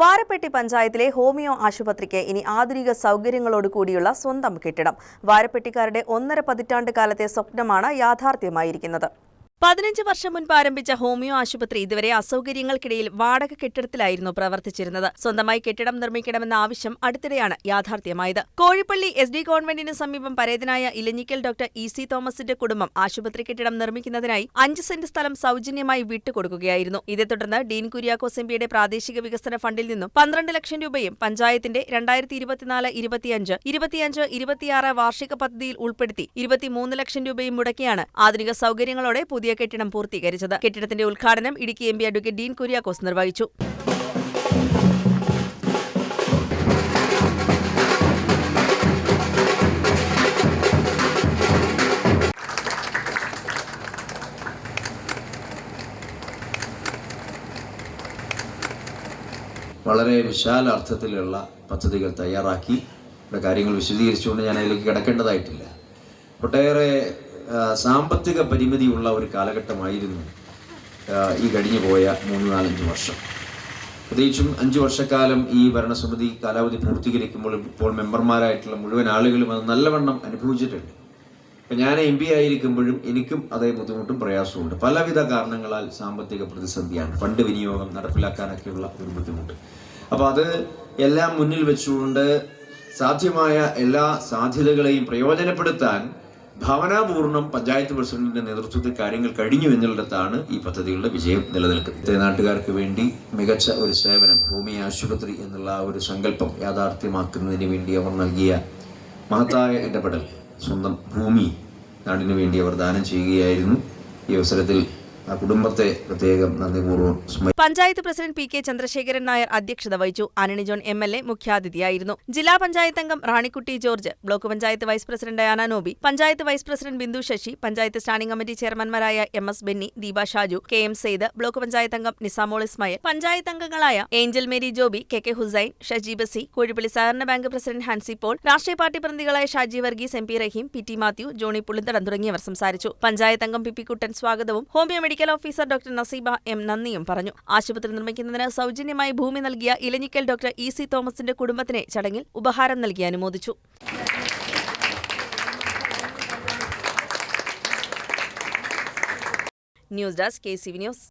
വാരപ്പെട്ടി പഞ്ചായത്തിലെ ഹോമിയോ ആശുപത്രിക്ക് ഇനി ആധുനിക സൗകര്യങ്ങളോട് കൂടിയുള്ള സ്വന്തം കെട്ടിടം. വാരപ്പെട്ടിക്കാരുടെ ഒന്നര പതിറ്റാണ്ട് കാലത്തെ സ്വപ്നമാണ് യാഥാർത്ഥ്യമായിരിക്കുന്നത്. പതിനഞ്ച് വർഷം മുൻപ് ആരംഭിച്ച ഹോമിയോ ആശുപത്രി ഇതുവരെ അസൗകര്യങ്ങൾക്കിടയിൽ വാടക കെട്ടിടത്തിലായിരുന്നു പ്രവർത്തിച്ചിരുന്നത്. സ്വന്തമായി കെട്ടിടം നിർമ്മിക്കണമെന്ന ആവശ്യം അടുത്തിടെയാണ് യാഥാർത്ഥ്യമായത്. കോഴിപ്പള്ളി എസ് ഡി കോൺവെന്റിന് സമീപം പരേതനായ ഇലഞ്ഞിക്കൽ ഡോക്ടർ ഇ സി തോമസിന്റെ കുടുംബം ആശുപത്രി കെട്ടിടം നിർമ്മിക്കുന്നതിനായി അഞ്ച് സെന്റ് സ്ഥലം സൗജന്യമായി വിട്ടുകൊടുക്കുകയായിരുന്നു. ഇതേ തുടർന്ന് ഡീൻ കുര്യാക്കോസ് എംപിയുടെ പ്രാദേശിക വികസന ഫണ്ടിൽ നിന്നും പന്ത്രണ്ട് ലക്ഷം രൂപയും പഞ്ചായത്തിന്റെ രണ്ടായിരത്തി ഇരുപത്തിനാല് ഇരുപത്തിയഞ്ച് ഇരുപത്തിയഞ്ച് ഇരുപത്തിയാറ് വാർഷിക പദ്ധതിയിൽ ഉൾപ്പെടുത്തി ഇരുപത്തിമൂന്ന് ലക്ഷം രൂപയും മുടക്കിയാണ് ആധുനിക സൗകര്യങ്ങളോടെ പുതിയ കെട്ടിടം പൂർത്തീകരിച്ചത്. കെട്ടിടത്തിന്റെ ഉദ്ഘാടനം Idukki M P advocate Dean Kuriakose നിർവഹിച്ചു. വളരെ വിശാല അർത്ഥത്തിലുള്ള പദ്ധതികൾ തയ്യാറാക്കി. ഇവിടെ കാര്യങ്ങൾ വിശദീകരിച്ചുകൊണ്ട് ഞാൻ അതിലേക്ക് കിടക്കേണ്ടതായിട്ടില്ല. ഒട്ടേറെ സാമ്പത്തിക പരിമിതിയുള്ള ഒരു കാലഘട്ടമായിരുന്നു ഈ കഴിഞ്ഞു പോയ മൂന്ന് നാലഞ്ച് വർഷം. പ്രത്യേകിച്ചും അഞ്ച് വർഷക്കാലം ഈ ഭരണസമിതി കാലാവധി പൂർത്തീകരിക്കുമ്പോൾ ഇപ്പോൾ മെമ്പർമാരായിട്ടുള്ള മുഴുവൻ ആളുകളും അത് നല്ലവണ്ണം അനുഭവിച്ചിട്ടുണ്ട്. ഇപ്പം ഞാൻ എം പി ആയിരിക്കുമ്പോഴും എനിക്കും അതേ ബുദ്ധിമുട്ടും പ്രയാസമുണ്ട് പലവിധ കാരണങ്ങളാൽ സാമ്പത്തിക പ്രതിസന്ധിയാണ് ഫണ്ട് വിനിയോഗം നടപ്പിലാക്കാനൊക്കെയുള്ള ഒരു ബുദ്ധിമുട്ട്. അപ്പോൾ അത് എല്ലാം മുന്നിൽ വെച്ചുകൊണ്ട് സാധ്യമായ എല്ലാ സാധ്യതകളെയും പ്രയോജനപ്പെടുത്താൻ ഭാവനാപൂർണം പഞ്ചായത്ത് പ്രസിഡന്റിന്റെ നേതൃത്വത്തിൽ കാര്യങ്ങൾ കഴിഞ്ഞു എന്നുള്ളിടത്താണ് ഈ പദ്ധതികളുടെ വിജയം നിലനിൽക്കുന്നത്. നാട്ടുകാർക്ക് വേണ്ടി മികച്ച ഒരു സേവനം ഭൂമി ആശുപത്രി എന്നുള്ള ഒരു സങ്കല്പം യാഥാർത്ഥ്യമാക്കുന്നതിന് വേണ്ടി അവർ നൽകിയ മഹത്തായ ഇടപെടൽ സ്വന്തം ഭൂമി നാടിനു വേണ്ടി അവർ ദാനം ചെയ്യുകയായിരുന്നു. ഈ അവസരത്തിൽ കുടുംബത്തെ പ്രത്യേകം panchayat president P K Chandrasekharan Nair അധ്യക്ഷത വഹിച്ചു. ആനണി ജോൺ എം എൽ എ മുഖ്യാതിഥിയായിരുന്നു. ജില്ലാ പഞ്ചായത്ത് അംഗം Ranikutty George block panchayat vice president Diana Noby panchayat vice president Bindu Sasi panchayat standing committee ചെയർമാൻമാരായ M S Benny Deepa Shaju K M Sayed block panchayat അംഗം നിസാമോൾ ഇസ്മായിൽ പഞ്ചായത്ത് അംഗങ്ങളായ Angel Mary Joby K K Hussain Shaji Basi Kozhippally സഹകരണ bank president ഹാൻസി Paul രാഷ്ട്രീയ party പ്രതിനിധികളായ Shaji Varghese M P Rahim P T Mathew Johny Pullithadam തുടങ്ങിയവർ സംസാരിച്ചു. പഞ്ചായത്ത് അംഗം P P Kuttan സ്വാഗതവും homoeo medical officer doctor Naseeba M നന്ദിയും പറഞ്ഞു. ആശുപത്രി നിർമ്മിക്കുന്നതിന് സൗജന്യമായി ഭൂമി നൽകിയ ഇലഞ്ഞിക്കൽ ഡോക്ടർ ഇ സി തോമസിന്റെ കുടുംബത്തിന് ചടങ്ങിൽ ഉപഹാരം നൽകി അനുമോദിച്ചു. News desk K C V news.